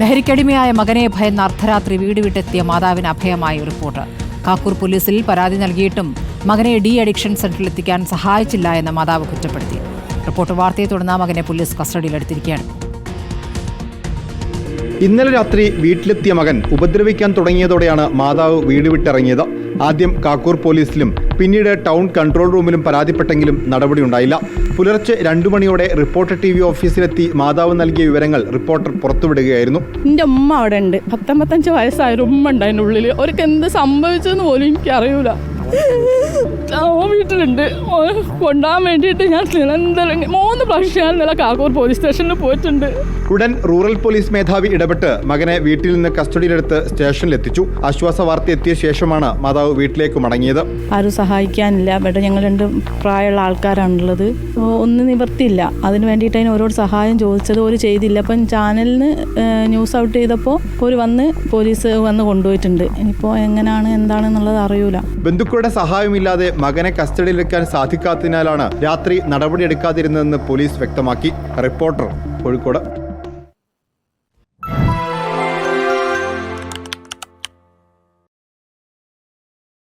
ലഹരിക്കടിമയായ മകനെ ഭയന്ന് അർദ്ധരാത്രി വീട് വിട്ടെത്തിയ മാതാവിന് അഭയമായി റിപ്പോർട്ട്. കാക്കൂർ പോലീസിൽ പരാതി നൽകിയിട്ടും മകനെ ഡി അഡിക്ഷൻ സെന്ററിൽ എത്തിക്കാൻ സഹായിച്ചില്ല എന്ന് മാതാവ് കുറ്റപ്പെടുത്തി. റിപ്പോർട്ട് വാർത്തയെ തുടർന്ന് മകനെ പോലീസ് കസ്റ്റഡിയിലെടുത്തിരിക്കുകയാണ്. ഇന്നലെ രാത്രി വീട്ടിലെത്തിയ മകൻ ഉപദ്രവിക്കാൻ തുടങ്ങിയതോടെയാണ് മാതാവ് വീട് വിട്ടിറങ്ങിയത്. ആദ്യം കാക്കൂർ പോലീസിലും പിന്നീട് ടൗൺ കൺട്രോൾ റൂമിലും പരാതിപ്പെട്ടെങ്കിലും നടപടിയുണ്ടായില്ല പുലർച്ചെ രണ്ടു മണിയോടെ റിപ്പോർട്ടർ ടി വി ഓഫീസിലെത്തി മാതാവ് നൽകിയ വിവരങ്ങൾ റിപ്പോർട്ടർ പുറത്തുവിടുകയായിരുന്നു. എന്റെ ഉമ്മ അവിടെ ഉണ്ട് പത്തൊമ്പത്തഞ്ച് വയസ്സായ ഉമ്മ ഉണ്ട് അതിന്റെ ഉള്ളിൽ അവർക്ക് എന്ത് സംഭവിച്ചെന്ന് പോലും എനിക്ക് അറിയൂല വീട്ടിലുണ്ട്. കൊണ്ടാൻ വേണ്ടിയിട്ട് ഞാൻ നിരന്തരം മൂന്ന് പ്രാവശ്യം ഞാൻ ഇന്നലെ കാക്കൂർ പോലീസ് സ്റ്റേഷനിൽ പോയിട്ടുണ്ട്. ഉടൻ റൂറൽ പോലീസ് മേധാവി ഇടപെട്ട് മകനെ വീട്ടിൽ നിന്ന് കസ്റ്റഡിയിലെടുത്ത് സ്റ്റേഷനിലെത്തിച്ചു. ആശ്വാസ വാർത്ത എത്തിയ ശേഷമാണ് മാതാവ് വീട്ടിലേക്ക് മടങ്ങിയത്. ആരും സഹായിക്കാനില്ല. ഇവിടെ ഞങ്ങൾ രണ്ട് പ്രായമുള്ള ആൾക്കാരാണുള്ളത്. ഒന്നും നിവർത്തിയില്ല. അതിന് വേണ്ടിയിട്ട് അതിന് ഓരോട് സഹായം ചോദിച്ചത് ഒരു ചെയ്തില്ല. അപ്പം ചാനലിന് ന്യൂസ് ഔട്ട് ചെയ്തപ്പോൾ ഒരു വന്ന് പോലീസ് വന്ന് കൊണ്ടുപോയിട്ടുണ്ട്. ഇനിയിപ്പോൾ എങ്ങനെയാണ് എന്താണെന്നുള്ളത് അറിയൂല. ബന്ധുക്കളുടെ സഹായമില്ലാതെ മകനെ കസ്റ്റഡിയിലെടുക്കാൻ സാധിക്കാത്തതിനാലാണ് രാത്രി നടപടിയെടുക്കാതിരുന്നതെന്ന് പോലീസ് വ്യക്തമാക്കി. റിപ്പോർട്ടർ കോഴിക്കോട്.